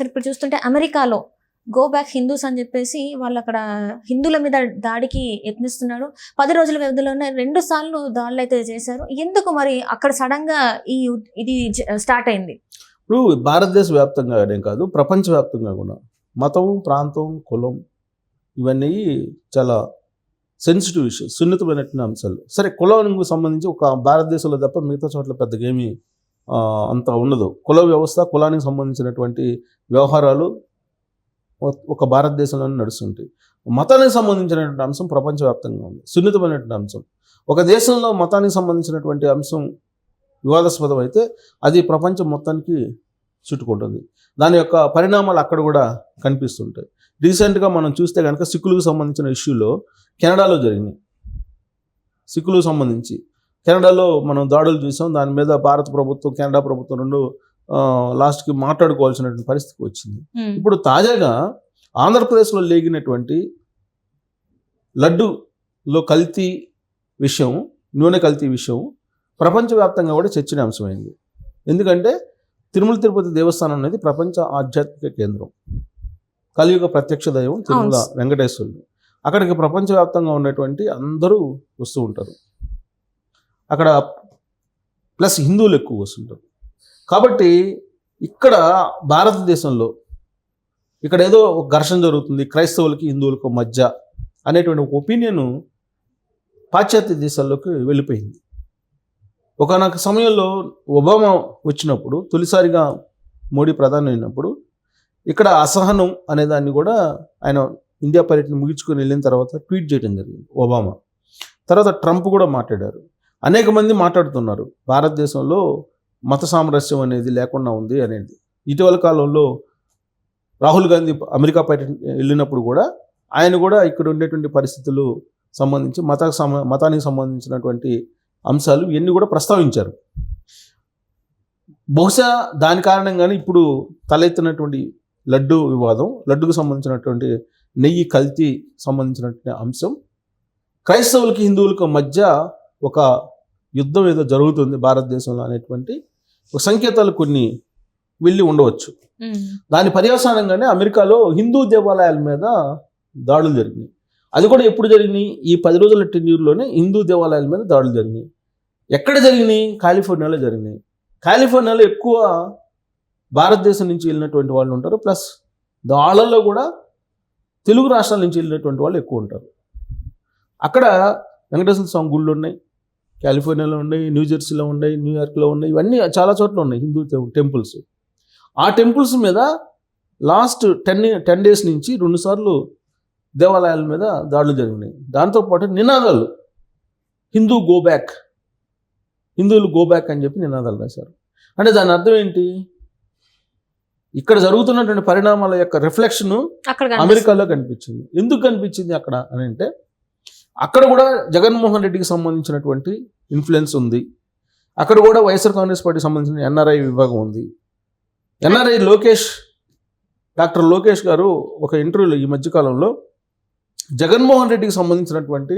సరే ఇప్పుడు చూస్తుంటే అమెరికాలో గో బ్యాక్ హిందూస్ అని చెప్పేసి వాళ్ళు అక్కడ హిందువుల మీద దాడికి యత్నిస్తున్నారు. పది రోజుల వ్యవధిలోనే రెండు సార్లు దాడులు అయితే చేశారు. ఎందుకు మరి అక్కడ సడన్గా ఈ ఇది స్టార్ట్ అయింది? ఇప్పుడు భారతదేశ వ్యాప్తంగానే కాదు ప్రపంచవ్యాప్తంగా కూడా. మతం ప్రాంతం కులం ఇవన్నీ చాలా సెన్సిటివ్ ఇష్యూస్ సున్నితమైనటువంటి అంశాలు. సరే కులానికి సంబంధించి ఒక భారతదేశంలో తప్ప మిగతా చోట్ల పెద్దగా ఏమీ అంత ఉండదు. కుల వ్యవస్థ కులానికి సంబంధించినటువంటి వ్యవహారాలు ఒక భారతదేశంలోనే నడుస్తుంటాయి. మతానికి సంబంధించినటువంటి అంశం ప్రపంచవ్యాప్తంగా ఉంది. సున్నితమైనటువంటి అంశం. ఒక దేశంలో మతానికి సంబంధించినటువంటి అంశం వివాదాస్పదం అయితే అది ప్రపంచం మొత్తానికి చుట్టుకుంటుంది. దాని యొక్క పరిణామాలు అక్కడ కూడా కనిపిస్తుంటాయి. రీసెంట్గా మనం చూస్తే కనుక సిక్కులకు సంబంధించిన ఇష్యూలో కెనడాలో జరిగినాయి. సిక్కులకు సంబంధించి కెనడాలో మనం దాడులు చూసాం. దాని మీద భారత ప్రభుత్వం కెనడా ప్రభుత్వం రెండు లాస్ట్కి మాట్లాడుకోవాల్సినటువంటి పరిస్థితి వచ్చింది. ఇప్పుడు తాజాగా ఆంధ్రప్రదేశ్లో లేగినటువంటి లడ్డులో కల్తీ విషయం నూనె కల్తీ విషయం ప్రపంచవ్యాప్తంగా కూడా చర్చనీయాంశమైంది. ఎందుకంటే తిరుమల తిరుపతి దేవస్థానం అనేది ప్రపంచ ఆధ్యాత్మిక కేంద్రం. కలియుగ ప్రత్యక్ష దైవం తిరుమల. వెంకటేశ్వరుడు. అక్కడికి ప్రపంచవ్యాప్తంగా ఉన్నటువంటి అందరూ వస్తూ ఉంటారు. అక్కడ ప్లస్ హిందువులు ఎక్కువ వస్తుంటారు. కాబట్టి ఇక్కడ భారతదేశంలో ఇక్కడ ఏదో ఒక ఘర్షణ జరుగుతుంది క్రైస్తవులకి హిందువులకు మధ్య అనేటువంటి ఒక ఒపీనియన్ పాశ్చాత్య దేశాల్లోకి వెళ్ళిపోయింది. ఒకనొక సమయంలో ఒబామా వచ్చినప్పుడు తొలిసారిగా మోడీ ప్రధాని అయినప్పుడు ఇక్కడ అసహనం అనే దాన్ని కూడా ఆయన ఇండియా పర్యటన ముగించుకొని వెళ్ళిన తర్వాత ట్వీట్ చేయడం జరిగింది ఒబామా. తర్వాత ట్రంప్ కూడా మాట్లాడారు. అనేక మంది మాట్లాడుతున్నారు. భారతదేశంలో మత సామరస్యం అనేది లేకుండా ఉంది అనేది. ఇటీవల కాలంలో రాహుల్ గాంధీ అమెరికా పర్యటన వెళ్ళినప్పుడు కూడా ఆయన కూడా ఇక్కడ ఉండేటువంటి పరిస్థితులు సంబంధించి మత సమ మతానికి సంబంధించినటువంటి అంశాలు ఇవన్నీ కూడా ప్రస్తావించారు. బహుశా దాని కారణంగానే ఇప్పుడు తలెత్తినటువంటి లడ్డు వివాదం లడ్డుకు సంబంధించినటువంటి నెయ్యి కల్తీ సంబంధించినటువంటి అంశం క్రైస్తవులకి హిందువులకు మధ్య ఒక యుద్ధం ఏదో జరుగుతుంది భారతదేశంలో అనేటువంటి ఒక సంకేతాలు కొన్ని వెళ్ళి ఉండవచ్చు. దాని పర్యవసానంగానే అమెరికాలో హిందూ దేవాలయాల మీద దాడులు జరిగినాయి. అది కూడా ఎప్పుడు జరిగినాయి? ఈ పది రోజుల టెన్యూర్లోనే హిందూ దేవాలయాల మీద దాడులు జరిగినాయి. ఎక్కడ జరిగినాయి? కాలిఫోర్నియాలో జరిగినాయి. కాలిఫోర్నియాలో ఎక్కువ భారతదేశం నుంచి వెళ్ళినటువంటి వాళ్ళు ఉంటారు. ప్లస్ వాళ్ళల్లో కూడా తెలుగు రాష్ట్రాల నుంచి వెళ్ళినటువంటి వాళ్ళు ఎక్కువ ఉంటారు. అక్కడ వెంకటేశ్వర స్వామి గుళ్ళు ఉన్నాయి. కాలిఫోర్నియాలో ఉన్నాయి న్యూ జెర్సీలో ఉన్నాయి న్యూయార్క్లో ఉన్నాయి ఇవన్నీ చాలా చోట్ల ఉన్నాయి హిందూ టెంపుల్స్. ఆ టెంపుల్స్ మీద లాస్ట్ టెన్ టెన్ డేస్ నుంచి రెండుసార్లు దేవాలయాల మీద దాడులు జరిగినాయి. దాంతోపాటు నినాదాలు. Hindu go back. హిందువులు గో బ్యాక్ అని చెప్పి నినాదాలు రాశారు. అంటే దాని అర్థం ఏంటి? ఇక్కడ జరుగుతున్నటువంటి పరిణామాల యొక్క రిఫ్లెక్షన్. అమెరికాలో కనిపించింది. ఎందుకు కనిపించింది అక్కడ అని అంటే అక్కడ కూడా జగన్మోహన్ రెడ్డికి సంబంధించినటువంటి ఇన్ఫ్లుయెన్స్ ఉంది. అక్కడ కూడా వైఎస్ఆర్ కాంగ్రెస్ పార్టీకి సంబంధించిన ఎన్ఆర్ఐ విభాగం ఉంది. ఎన్ఆర్ఐ లోకేష్ డాక్టర్ లోకేష్ గారు ఒక ఇంటర్వ్యూలో ఈ మధ్యకాలంలో జగన్మోహన్ రెడ్డికి సంబంధించినటువంటి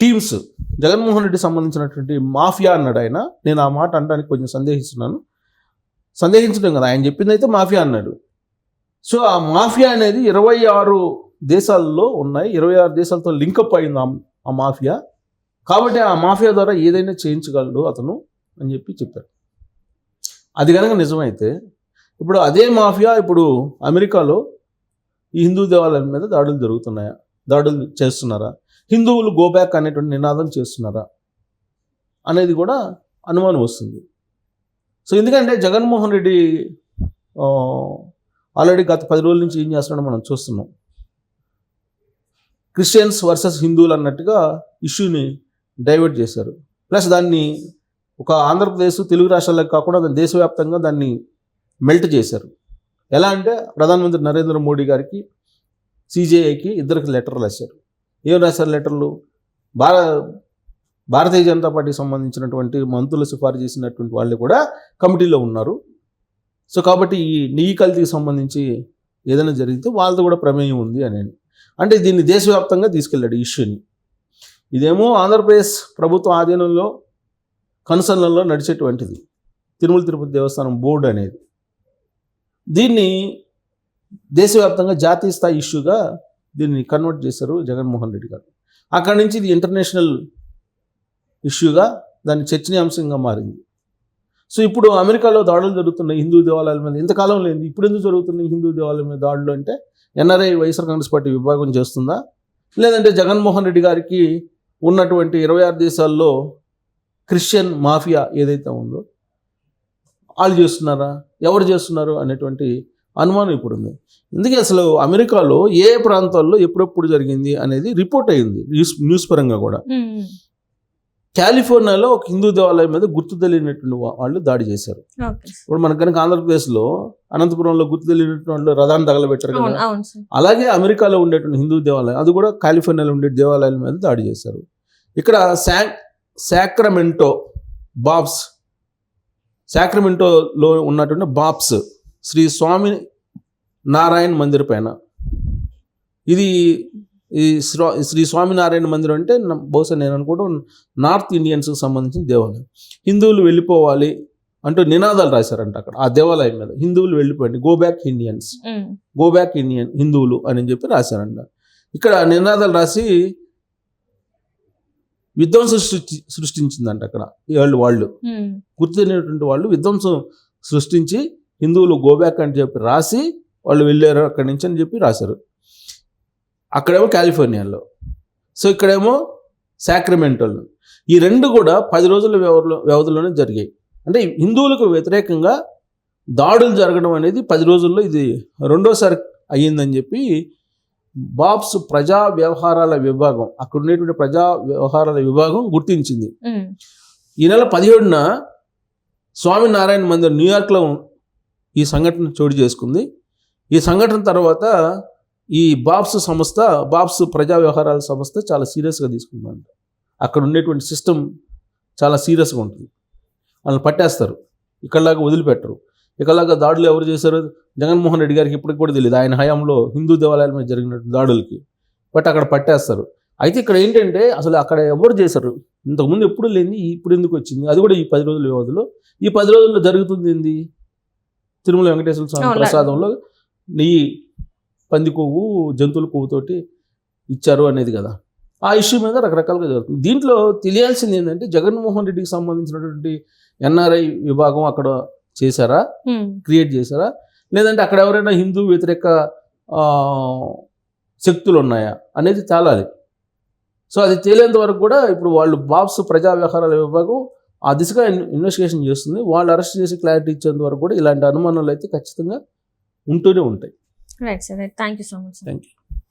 టీమ్స్ జగన్మోహన్ రెడ్డికి సంబంధించినటువంటి మాఫియా అన్నాడు ఆయన. నేను ఆ మాట అనడానికి కొంచెం సందేహిస్తున్నాను. సందేహించడం కదా ఆయన చెప్పింది అయితే మాఫియా అన్నాడు. సో ఆ మాఫియా అనేది ఇరవై ఆరు దేశాల్లో ఉన్నాయి. ఇరవై ఆరు దేశాలతో లింకప్ అయింది ఆ- మాఫియా. కాబట్టి ఆ మాఫియా ద్వారా ఏదైనా చేయించగలడు అతను అని చెప్పి చెప్పారు. అది కనుక నిజమైతే ఇప్పుడు అదే మాఫియా ఇప్పుడు అమెరికాలో ఈ హిందూ దేవాలయం మీద దాడులు జరుగుతున్నాయా? దాడులు చేస్తున్నారా? హిందువులు గోబ్యాక్ అనేటువంటి నినాదం చేస్తున్నారా? అనేది కూడా అనుమానం వస్తుంది. సో ఎందుకంటే జగన్మోహన్ రెడ్డి ఆల్రెడీ గత పది రోజుల నుంచి ఏం చేస్తున్నాడో మనం చూస్తున్నాం. క్రిస్టియన్స్ వర్సెస్ హిందువులు అన్నట్టుగా ఇష్యూని డైవర్ట్ చేశారు. ప్లస్ దాన్ని ఒక ఆంధ్రప్రదేశ్ తెలుగు రాష్ట్రాలకు కాకుండా దాన్ని దేశవ్యాప్తంగా దాన్ని మెల్ట్ చేశారు. ఎలా అంటే ప్రధానమంత్రి నరేంద్ర మోడీ గారికి సీజేఐకి ఇద్దరికి లెటర్లు రాశారు. ఏం రాశారు లెటర్లు? భార భారతీయ జనతా పార్టీకి సంబంధించినటువంటి మంత్రులు సిఫారు చేసినటువంటి వాళ్ళు కూడా కమిటీలో ఉన్నారు. సో కాబట్టి ఈ నెయ్యి కల్తీకి సంబంధించి ఏదైనా జరిగితే వాళ్ళతో కూడా ప్రమేయం ఉంది అని. అంటే దీన్ని దేశవ్యాప్తంగా తీసుకెళ్ళాడు ఇష్యూని. ఇదేమో ఆంధ్రప్రదేశ్ ప్రభుత్వ ఆధీనంలో కనుసన్నల్లో నడిచేటువంటిది. తిరుమల తిరుపతి దేవస్థానం బోర్డు అనేది. దీన్ని దేశవ్యాప్తంగా జాతీయ స్థాయి ఇష్యూగా దీన్ని కన్వర్ట్ చేశారు జగన్మోహన్ రెడ్డి గారు. అక్కడి నుంచి ఇది ఇంటర్నేషనల్ ఇష్యూగా దాని చర్చనీయాంశంగా మారింది. సో ఇప్పుడు అమెరికాలో దాడులు జరుగుతున్నాయి హిందూ దేవాలయాల మీద. ఇంతకాలం లేదు. ఇప్పుడు ఎందుకు జరుగుతున్నాయి హిందూ దేవాలయాల మీద దాడులు అంటే ఎన్ఆర్ఐ వైఎస్ఆర్ కాంగ్రెస్ పార్టీ విభాగం చేస్తుందా? లేదంటే జగన్మోహన్ రెడ్డి గారికి ఉన్నటువంటి ఇరవై ఆరు దేశాల్లో క్రిస్టియన్ మాఫియా ఏదైతే ఉందో వాళ్ళు చేస్తున్నారా? ఎవరు చేస్తున్నారు అనేటువంటి అనుమానం ఇప్పుడు ఉంది. ఎందుకే అసలు అమెరికాలో ఏ ప్రాంతాల్లో ఎప్పుడెప్పుడు జరిగింది అనేది రిపోర్ట్ అయింది న్యూస్ న్యూస్ పరంగా కూడా. కాలిఫోర్నియాలో ఒక హిందూ దేవాలయం మీద గుర్తు తెలియనటువంటి వాళ్ళు దాడి చేశారు. ఇప్పుడు మనకు కనుక ఆంధ్రప్రదేశ్లో అనంతపురంలో గుర్తు తెలియనటువంటి వాళ్ళు రథాన్ని తగలబెట్టారు కదా. అలాగే అమెరికాలో ఉండేటువంటి హిందూ దేవాలయం అది కూడా కాలిఫోర్నియాలో ఉండే దేవాలయాల మీద దాడి చేశారు. ఇక్కడ శా శాక్రమెంటో బాబ్స్ శాక్రమెంటోలో ఉన్నటువంటి బాబ్స్ శ్రీ స్వామి నారాయణ మందిర్ పైన. ఇది ఈ శ్రా- శ్రీ స్వామినారాయణ మందిరం అంటే బహుశా నేను అనుకోవడం నార్త్ ఇండియన్స్కి సంబంధించిన దేవాలయం. హిందువులు వెళ్ళిపోవాలి అంటూ నినాదాలు రాశారంట అక్కడ ఆ దేవాలయం మీద. హిందువులు వెళ్ళిపోండి go back Indians go back Indian హిందువులు అని చెప్పి రాశారంట. ఇక్కడ నినాదాలు రాసి విధ్వంసం సృష్టి సృష్టించిందంట అక్కడ వాళ్ళు వాళ్ళు. ఉమ్, గుర్తులేనటువంటి వాళ్ళు విధ్వంసం సృష్టించి హిందువులు గో బ్యాక్ అని చెప్పి రాసి వాళ్ళు వెళ్ళారు అక్కడి నుంచి అని చెప్పి రాశారు. అక్కడేమో కాలిఫోర్నియాలో. సో ఇక్కడేమో సాక్రమెంటోలో. ఈ రెండు కూడా పది రోజుల వ్యవధిలో వ్యవధిలోనే జరిగాయి. అంటే హిందువులకు వ్యతిరేకంగా దాడులు జరగడం అనేది పది రోజుల్లో ఇది రెండోసారి అయ్యిందని చెప్పి బాబ్స్ ప్రజా వ్యవహారాల విభాగం అక్కడ ఉండేటువంటి ప్రజా వ్యవహారాల విభాగం గుర్తించింది. ఈ నెల పదిహేడున స్వామినారాయణ మందిర్ న్యూయార్క్లో ఈ సంఘటన చోటు చేసుకుంది. ఈ సంఘటన తర్వాత ఈ బాబ్స్ సంస్థ బాబ్స్ ప్రజా వ్యవహారాల సంస్థ చాలా సీరియస్గా తీసుకుందంట. అక్కడ ఉండేటువంటి సిస్టమ్ చాలా సీరియస్గా ఉంటుంది. వాళ్ళని పట్టేస్తారు. ఇక్కడలాగా వదిలిపెట్టరు. ఇక్కడలాగా దాడులు ఎవరు చేశారు? జగన్మోహన్ రెడ్డి గారికి ఇప్పటికి కూడా తెలియదు. ఆయన హయాంలో హిందూ దేవాలయాల మీద జరిగిన దాడులకి. బట్ అక్కడ పట్టేస్తారు. అయితే ఇక్కడ ఏంటంటే అసలు అక్కడ ఎవరు చేశారు? ఇంతకుముందు ఎప్పుడు లేని ఇప్పుడు ఎందుకు వచ్చింది? అది కూడా ఈ పది రోజుల వ్యవధిలో. ఈ పది రోజుల్లో జరుగుతుంది ఏంది? తిరుమల వెంకటేశ్వర స్వామి. ప్రసాదంలో నెయ్యి పంది కొవ్వు జంతువుల కొవ్వుతోటి ఇచ్చారు అనేది కదా. ఆ ఇష్యూ మీద రకరకాలుగా జరుగుతుంది. దీంట్లో తెలియాల్సింది ఏంటంటే జగన్మోహన్ రెడ్డికి సంబంధించినటువంటి ఎన్ఆర్ఐ విభాగం అక్కడ చేశారా? క్రియేట్ చేశారా? లేదంటే అక్కడ ఎవరైనా హిందూ వ్యతిరేక శక్తులు ఉన్నాయా అనేది తేలాలి. సో అది తేలేంత వరకు కూడా ఇప్పుడు వాళ్ళు బాబ్స్ ప్రజా వ్యవహారాల విభాగం ఆ దిశగా ఇన్- ఇన్వెస్టిగేషన్ చేస్తుంది. వాళ్ళు అరెస్ట్ చేసి క్లారిటీ ఇచ్చేంత వరకు కూడా ఇలాంటి అనుమానాలు అయితే ఖచ్చితంగా ఉంటూనే ఉంటాయి. Right, sir. Right. Thank you so much. Sir. Thank you.